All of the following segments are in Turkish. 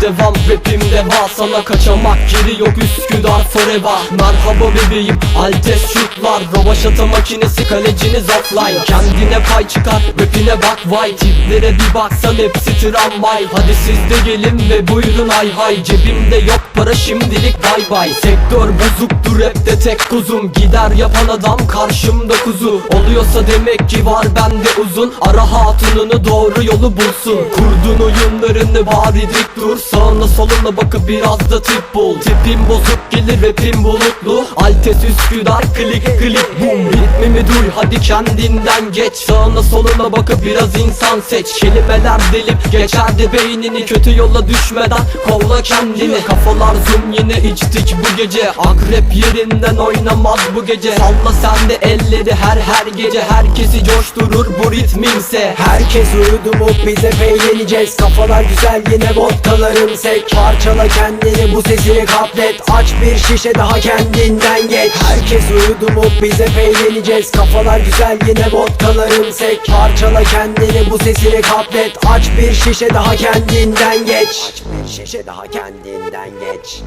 devam rapim deva Sana kaçamak yeri yok Üsküdar forever. Merhaba bebeğim Altes şutlar Rovaşata makinesi kaleciniz offline. Kendine pay çıkar rapine bak vay Tiplere bir baksan hepsi tramvay. Hadi siz de gelin ve buyurun hay hay. Cebimde yok para şimdilik bay bay. Sektör bozuktur rapte tek kuzum. Gider yapan adam karşımda kuzu. Oluyorsa demek ki var bende uzun. Ara hatununu doğru yolu bulsun. Kurdun oyunlarını bari dik dur. Sağına soluna bakıp biraz da tip bul. Tipim bozuk gelir rapim bulutlu. Altes Üsküdar klik klik boom Ritmimi duy hadi kendinden geç. Sağına soluna bakıp biraz insan seç Kelimeler delip geçer de beynini. Kötü yola düşmeden kolla kendini. Kafalar zoom yine içtik bu gece. Akrep yerinden oynamaz bu gece. Salla sen de elleri her her gece. Herkesi coşturur bu ritmimse Herkes uyudu mu? Bize eğleneceğiz. Kafalar güzel yine vodkalarım sek. Parçala kendini bu sesini kaplet. Aç bir şişe daha kendinden geç. Herkes uyudu mu? Bize eğleneceğiz. Kafalar güzel yine vodkalarım sek. Parçala kendini bu sesini kaplet Aç bir şişe daha kendinden geç. Aç bir şişe daha kendinden geç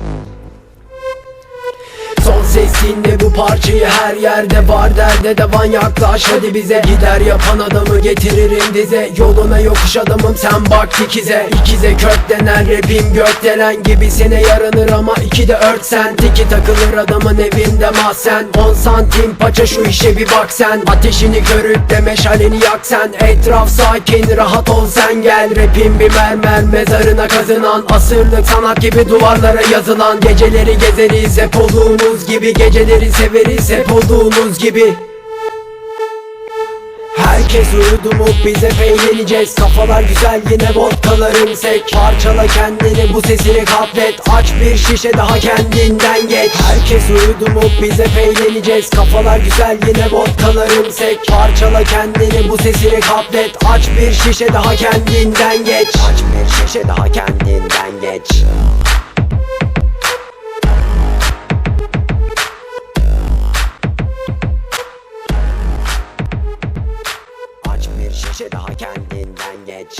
Son ses dinle bu parçayı her yerde var derde devan yaklaş. Hadi bize Gider yapan adamı getiririm dize. Yoluna yokuş adamım sen bak ikize İkize köklenen rapim gökdelen gibi Sene yaranır ama iki de örtsen Tiki takılır adamın evinde mahzen. 10 santim paça şu işe bir bak sen. Ateşini körüp de meşaleni yak sen. Etraf sakin rahat ol sen gel. Rapim bir mermer mezarına kazınan Asırlık sanat gibi duvarlara yazılan. Geceleri gezeriz hep olduğumuz gibi Geceleri severiz hep olduğumuz gibi. Herkes uyudu mu bize eğleneceğiz Kafalar güzel yine vodkalarım sek. Parçala kendini bu sesini kaplet Aç bir şişe daha kendinden geç. Herkes uyudu mu bize eğleneceğiz Kafalar güzel yine vodkalarım sek. Parçala kendini bu sesini kaplet Aç bir şişe daha kendinden geç. Aç bir şişe daha kendinden geç şişe daha kendinden geç.